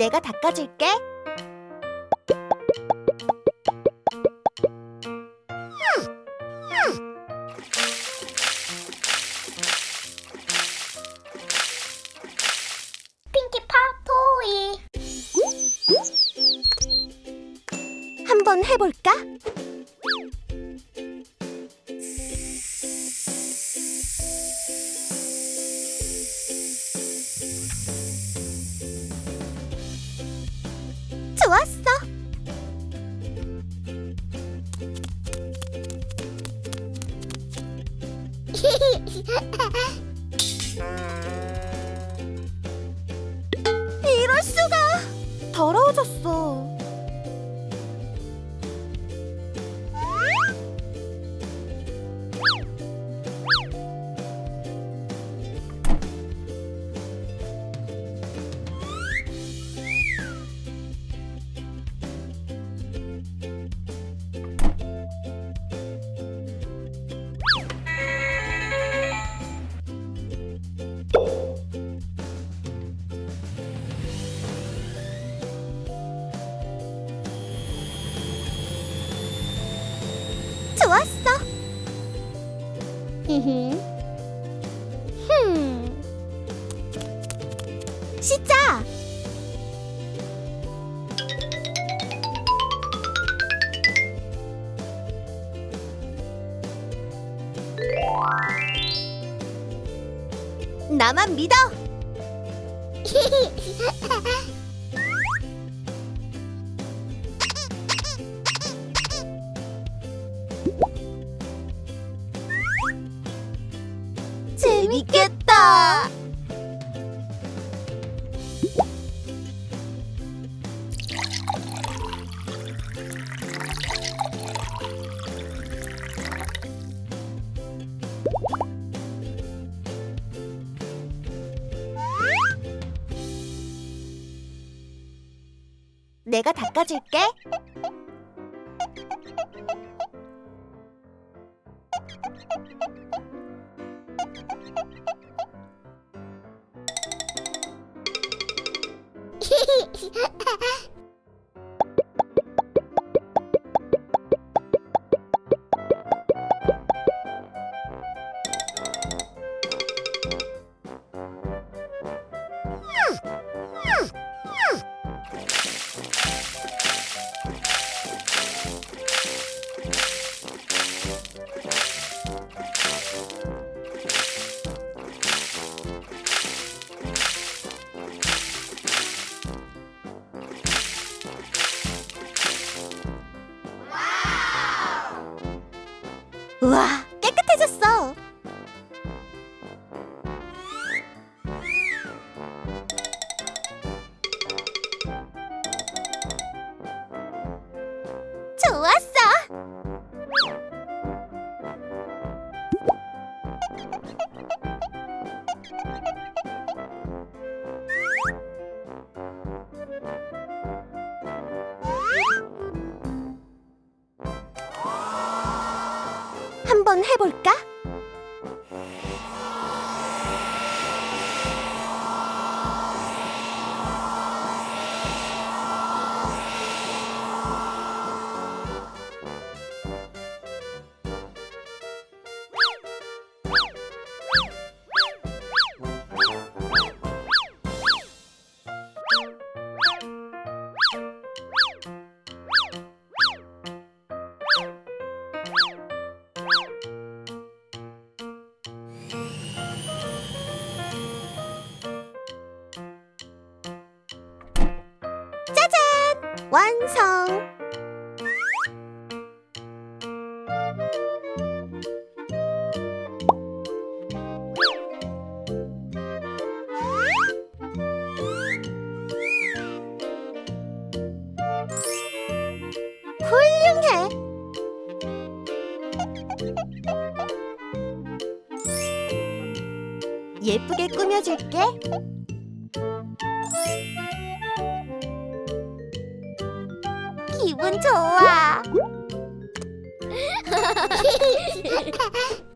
내가 닦아줄게. 핑키 파 토이 한번 해볼까? Ha ha ha! 흠. 씻자. 나만 믿어. 내가 닦아줄게. Ла! 한번 해볼까? 완성! 훌륭해! 예쁘게 꾸며줄게. 기분 좋아.